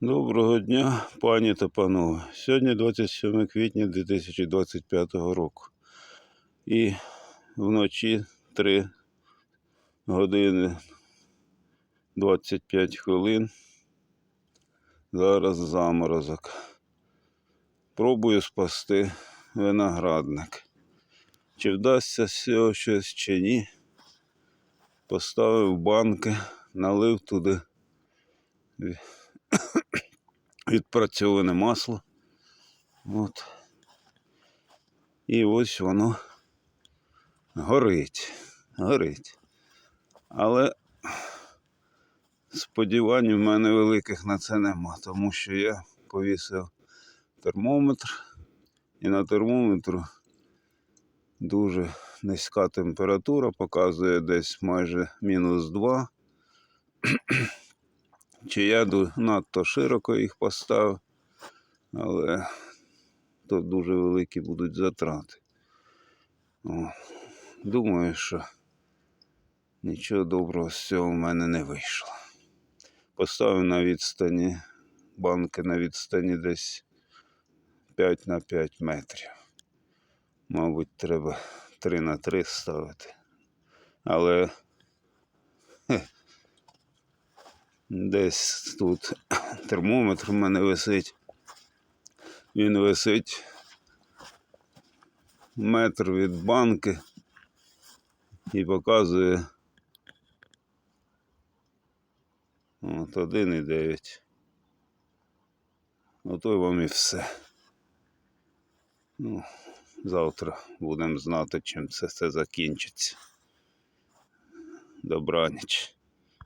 Доброго дня, пані та панове. Сьогодні 27 квітня 2025 року. І вночі 3 години 25 хвилин. Зараз заморозок. Пробую спасти виноградник. Чи вдасться з цього щось чи ні. Поставив банки, налив туди відпрацьоване масло. От. І ось воно горить. Горить. Але сподівань в мене великих на це нема, тому що я повісив термометр, і на термометру дуже низька температура, показує десь майже мінус 2. Чи я надто широко їх поставив, але тут дуже великі будуть затрати. О, думаю, що нічого доброго з цього в мене не вийшло. Поставив на відстані банки на відстані десь 5 на 5 метрів. Мабуть, треба 3 на 3 ставити. Але Десь тут термометр в мене висить. Він висить метр від банки і показує от 1,9. Ото вам і все. Ну, завтра будемо знати, чим це все закінчиться. Добраніч.